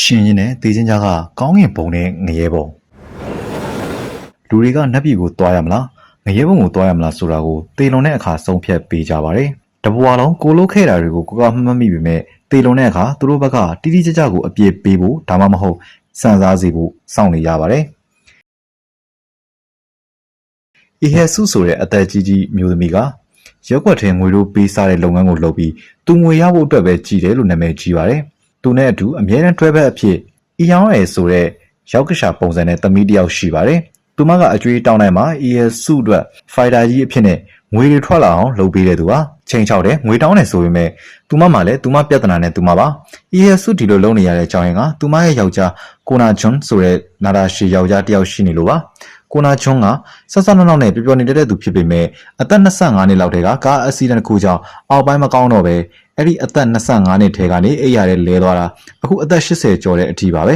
ရှင်ရင်နဲ့သေချင်းကြားကကောင်းငင်ပုံနဲ့ငရဲပုံလူတွေကနတ်ပြည်ကိုတွားရမလားငရဲပုံကိုတွားရမလားဆိုတာကိုသေလွန်တဲ့အခါဆုံးဖြတ်ပေးကြပါတယ်တဘွာလုံးကိုလို့ခဲ့တာတွေကိုကိုကမှတ်မှတ်မိပေမဲ့သေလွန်တဲ့အခါသူတို့ဘက်ကတိတိကျကျကိုအပြည့်ပေးဖို့ဒါမှမဟုတ်စံစားစေဖို့စောင့်နေရပါတယ်အီဟက်ဆုဆိုတဲ့အသက်ကြီးကြီးမျိုးသမီးကရက်ွက်ထဲငွေတို့ပေးစားတဲ့လုပ်ငန်းကိုလုပ်ပြီးသူငွေရဖို့အတွက်ပဲကြည်တယ်လို့နာမည်ကြီးပါတယ်။ သူနဲ့အတူအမြဲတမ်းတွဲဘက်အဖြစ်အီယောင်းရယ်ဆိုတဲ့ရောက်ကရှာပုံစံနဲ့သမီးတစ်ယောက်ရှိပါတယ်။သူမကအကျွေးတောင်းတိုင်းမှာအီယယ်စုအတွက်ဖိုက်တာကြီးအဖြစ်နဲ့ငွေတွေထွက်လာအောင်လုပ်ပေးတဲ့သူပါ။ချိန်ချောက်တယ်ငွေတောင်းတယ်ဆိုပေမဲ့သူမမှလည်းသူမပြဿနာနဲ့သူမပါ။အီယယ်စုဒီလိုလုပ်နေရတဲ့အကြောင်းရင်းကသူမရဲ့ယောက်ျားကိုနာဂျွန်ဆိုတဲ့နာဒါရှီယောက်ျားတစ်ယောက်ရှိနေလို့ပါ။ကိုနာချွန်းကဆက်ဆက်နောက်နောက်နဲ့ပျော်ပျော်နေတဲ့သူဖြစ်ပေမဲ့အသက်25နှစ်လောက်တည်းကကားအက်ဆီဒန့်တစ်ခုကြောင့်အောက်ပိုင်းမကောင်းတော့ပဲ အဲ့ဒီအသက်25နှစ်ထဲကနေအိပ်ရတဲ့လဲသွားတာအခုအသက်80ကျော်တဲ့အထိပါပဲ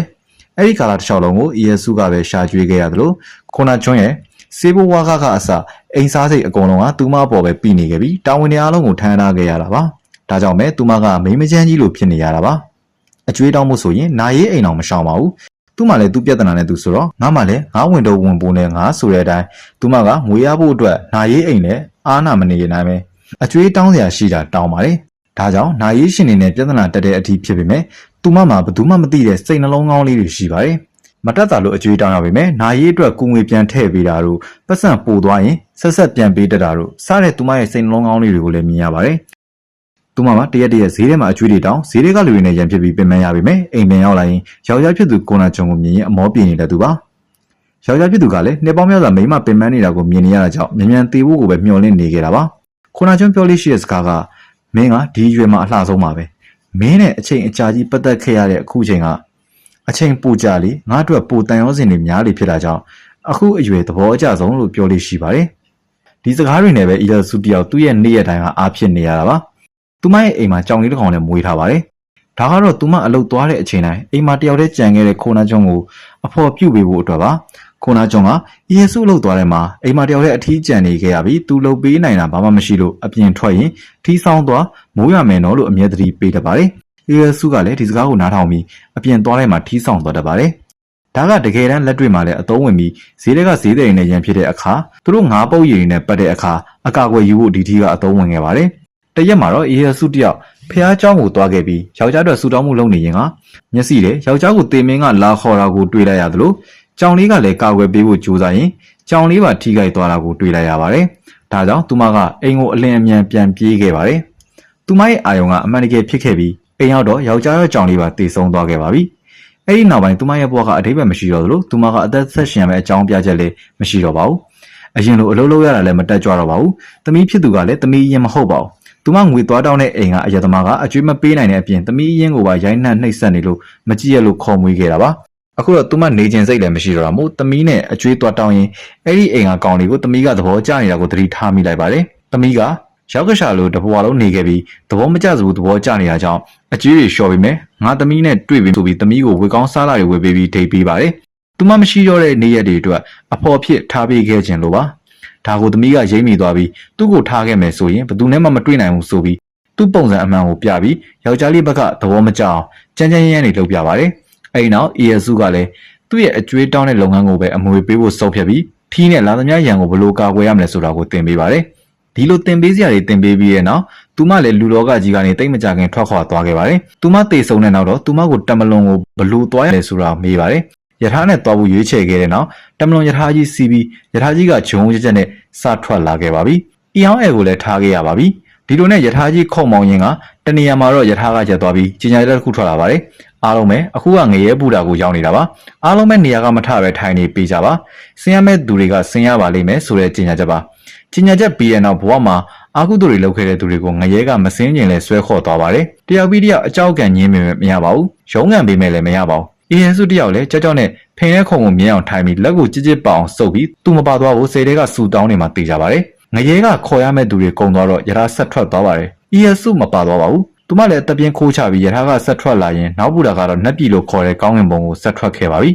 အဲ့ဒီကာလတစ်လျှောက်လုံးကိုအီယဆူကပဲရှာကျွေးခဲ့ရသလိုကိုနာချွန်းရဲ့စေဘဝါကကအစအိမ်စားစိတ်အကုန်လုံးကသူမအပေါ်ပဲပြီးနေခဲ့ပြီးတာဝန်တွေအားလုံးကိုထမ်းထားခဲ့ရတာပါဒါကြောင့်ပဲသူမကမိန်းမချမ်းကြီးလိုဖြစ်နေရတာပါအကျွေးတောင်းမှုဆိုရင်နာရေးအိမ်အောင်မရှောင်ပါဘူးသူ့မှလည်းသူ့ပြဿနာနဲ့သူဆိုတော့ငါမှလည်းငါဝင်တော့ဝင်ပိုးနဲ့ငါဆိုတဲ့အတိုင်းသူမကငွေရဖို့အတွက်နာရေးအိမ်နဲ့အားနာမနေရနိုင်ပဲအကျွေးတောင်းစရာရှိတာတောင်းပါတယ် ဒါကြောင့်နာရေးရှင်နေနဲ့ပြဿနာတက်တဲ့အထိဖြစ်ပေမဲ့သူမမှာဘယ်သူမှမသိတဲ့စိတ်နှလုံးကောင်းလေးတွေရှိပါတယ်မတက်တာလို့အကျွေးတောင်းရပါပဲနာရေးအတွက်ကိုငွေပြန်ထည့်ပေးတာတို့ပတ်စံပို့သွားရင်ဆက်ဆက်ပြန်ပေးတတ်တာတို့စတဲ့သူမရဲ့စိတ်နှလုံးကောင်းလေးတွေကိုလည်းမြင်ရပါတယ်သူမမှာတရက်တရက်ဈေးထဲမှာအကျွေးတွေတောင်းဈေးတွေကလူတွေနဲ့ရန်ဖြစ်ပြီးပြင်ပန်းရပါမယ်အိမ်ပြန်ရောက်လာရင်ယောက်ျားဖြစ်သူကိုနာချုံကိုမြင်ရင်အမောပြေနေတဲ့သူပါယောက်ျားဖြစ်သူကလည်းနှစ်ပေါင်းများစွာမိန်းမပင်ပန်းနေတာကိုမြင်နေရတာကြောင့်မြန်မြန်သေးဖို့ကိုပဲမျှော်လင့်နေခဲ့တာပါကိုနာချွန်းပြောလေးရှိတဲ့စကားက မင်းကဒီရွယ်မှာအလှဆုံးပါပဲမင်းနဲ့အချိန်အကြာကြီးပတ်သက်ခဲ့ရတဲ့အခုချိန်ကအချိန်ပိုကြာလေငါအတွက်ပိုတန်ရောစင်တွေများလေဖြစ်တာကြောင့်အခုအရွယ်သဘောအကျဆုံးလို့ပြောလေးရှိပါတယ်ဒီစကားတွေနဲ့ပဲအီလာစုတယောက်သူ့ရဲ့နေ့ရက်တိုင်းကအားဖြစ်နေရတာပါသူမရဲ့အိမ်မှာကြောင်လေးတစ်ကောင်နဲ့မွေးထားပါတယ်။ဒါကတော့သူမအလုပ်သွားတဲ့အချိန်တိုင်းအိမ်မှာတယောက်တည်းကြံခဲ့တဲ့ခိုနာကျွန်းကိုအဖော်ပြုတ်ပေးဖို့အတွက်ပါ။ ခိုနာကျွန်းကယေစုအလုပ်သွားတဲ့မှာအိမ်မှာတယောက်တည်းအထီးကျန်နေခဲ့ရပြီးသူလုပ်ပေးနိုင်တာဘာမှမရှိလို့အပြင်ထွက်ရင်ထီးဆောင်သွားမိုးရမယ်နော်လို့အမြဲတမ်းပေးတတ်ပါတယ်။ယေစုကလည်းဒီစကားကိုနားထောင်ပြီးအပြင်သွားလိုက်မှထီးဆောင်သွားတတ်ပါတယ်။ဒါကတကယ်တမ်းလက်တွေ့မှာလည်းအသုံးဝင်ပြီးဈေးတွေကဈေးတွေနဲ့ရန်ဖြစ်တဲ့အခါသူတို့ငါးပုတ်ရည်နဲ့ပတ်တဲ့အခါအကာအကွယ်ယူဖို့ဒီထီကအသုံးဝင်ခဲ့ပါတယ်။တရက်မှာတော့အေးရစုတယောက်ဖះเจ้าကိုတွားခဲ့ပြီးယောက်ျားတို့ဆူတောင်းမှုလုပ်နေရင်ကမျက်စိနဲ့ယောက်ျားကိုတေမင်းကလာခေါ်တာကိုတွေ့လိုက်ရသလို ကြောင်လေးကလည်းကာကွယ်ပေးဖို့ကြိုးစားရင်ကြောင်လေးပါထိခိုက်သွားတာကိုတွေ့လိုက်ရပါတယ်။ဒါကြောင့်သူမကအိမ်ကိုအလင်းအမြန်ပြန်ပြေးခဲ့ပါတယ်။သူမရဲ့အာယုံကအမှန်တကယ်ဖြစ်ခဲ့ပြီးအိမ်ရောက်တော့ယောက်ျားရဲ့ကြောင်လေးပါတေဆုံးသွားခဲ့ပါပြီ။အဲ့ဒီနောက်ပိုင်းသူမရဲ့ဘဝကအတိတ်ပဲမရှိတော့သလိုသူမကအသက်ဆက်ရှင်ရမယ့်အကြောင်းပြချက်လည်းမရှိတော့ပါဘူး။အရင်လိုအလုပ်လုပ်ရတာလည်းမတက်ကြွတော့ပါဘူး။သမီးဖြစ်သူကလည်းသမီးရင်မဟုတ်ပါဘူး။သူမငွေသွားတောင်းတဲ့အိမ်ကအယက်သမားကအကျွေးမပေးနိုင်တဲ့အပြင်သမီးရင်းကိုပါရိုင်းနှက်နှိပ်စက်နေလို့မကြည့်ရလို့ခေါ်မွေးခဲ့တာပါ။ အခုတော့သူမနေခြင်းစိတ်လည်းမရှိတော့တာမို့သမီးနဲ့အကျွေးသွားတောင်းရင်အဲ့ဒီအိမ်ကကောင်လေးကိုသမီးကသဘောကျနေတာကိုသတိထားမိလိုက်ပါတယ်။သမီးကရောက်ကရှာလို့တဘွားလုံးနေခဲ့ပြီးသဘောမကျစဘူးသဘောကျနေတာကြောင့်အကျွေးတွေလျှော်ပြီးမယ်ငါသမီးနဲ့တွေ့ပြီးဆိုပြီးသမီးကိုဝေကောင်းစားလာတွေဝေပေးပြီးဒိတ်ပေးပါတယ်။သူမမရှိတော့တဲ့နေ့ရက်တွေအတွက်အဖော်ဖြစ်ထားပေးခဲ့ခြင်းလို့ပါ။ဒါကိုသမီးကရိမ့်မိသွားပြီးသူ့ကိုထားခဲ့မယ်ဆိုရင်ဘယ်သူနဲ့မှမတွေ့နိုင်ဘူးဆိုပြီးသူ့ပုံစံအမှန်ကိုပြပြီးယောက်ျားလေးဘက်ကသဘောမကျအောင်ကြမ်းကြမ်းရမ်းရမ်းနေလုပ်ပြပါတယ်။ အဲဒီနောက်အေယစုကလည်းသူ့ရဲ့အကျွေးတောင်းတဲ့လုပ်ငန်းကိုပဲအမွေပေးဖို့စုပ်ဖြတ်ပြီးဖီးနဲ့လာသမျှရန်ကိုဘယ်လိုကာကွယ်ရမလဲဆိုတာကိုသင်ပေးပါတယ်။ဒီလိုသင်ပေးစရာတွေသင်ပေးပြီးရဲ့နောက်သူမလည်းလူလောကကြီးကနေတိတ်မကြခင်ထွက်ခွာသွားခဲ့ပါတယ်။သူမတေဆုံတဲ့နောက်တော့သူမကိုတမလွန်ကိုဘလို့သွားရလဲဆိုတာမေးပါတယ်။ယထာနဲ့သွားဖို့ရွေးချယ်ခဲ့တဲ့နောက်တမလွန်ယထာကြီးစီးပြီးယထာကြီးကဂျုံကြက်ကြက်နဲ့စထွက်လာခဲ့ပါပြီ။အီအောင်အဲကိုလည်းထားခဲ့ရပါပြီ။ဒီလိုနဲ့ယထာကြီးခုံမောင်ရင်ကတနေရာမှာတော့ယထာကကျသွားပြီးကြီးညာရက်တစ်ခုထွက်လာပါတယ်။ အားလုံးပဲအခုကငရဲပူတာကိုရောက်နေတာပါ။အားလုံးပဲနေရာကမထပဲထိုင်နေပေးကြပါ။ဆင်းရမဲ့သူတွေကဆင်းရပါလိမ့်မယ်ဆိုတဲ့ကြီးညာချက်ပါ။ကြီးညာချက်ပြီးတဲ့နောက်ဘဝမှာအာကုသူတွေလုပ်ခဲ့တဲ့သူတွေကိုငရဲကမစင်းကျင်လဲဆွဲခေါ်သွားပါတယ်။တယောက်ပြီးတယောက်အကြောက်ကန်ညင်းမြင်မရပါဘူး။ရုံးကန်ပေးမယ်လည်းမရပါဘူး။အီဟန်စုတယောက်လည်းကြောက်ကြောက်နဲ့ဖိန်ရဲခုံကိုမြင်အောင်ထိုင်ပြီးလက်ကိုကြစ်ကြစ်ပအောင်စုပ်ပြီးသူ့မပါသွားဘူးစေတဲကစူတောင်းနေမှတေးကြပါတယ်ငရဲကခေါ်ရမဲ့သူတွေကုံသွားတော့ရထားဆက်ထွက်သွားပါတယ်အီဟန်စုမပါသွားပါဘူး သူမလည်းတပြင်းခိုးချပြီးရထားကဆက်ထွက်လာရင်နောက်ဘူတာကတော့နှက်ပြီလို့ခေါ်တဲ့ကောင်းငင်ပုံကိုဆက်ထွက်ခဲ့ပါပြီ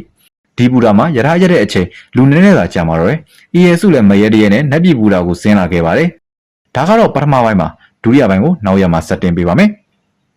ဒီဘူတာမှာရထားရက်တဲ့အချိန်လူနည်းနည်းသာကြာမှာတော့တယ်အီဟန်စုလည်းမရဲတရဲနဲ့နှက်ပြီဘူတာကိုဆင်းလာခဲ့ပါတယ်ဒါကတော့ပထမပိုင်းမှာဒုတိယပိုင်းကိုနောက်ရက်မှာဆက်တင်ပေးပါမယ်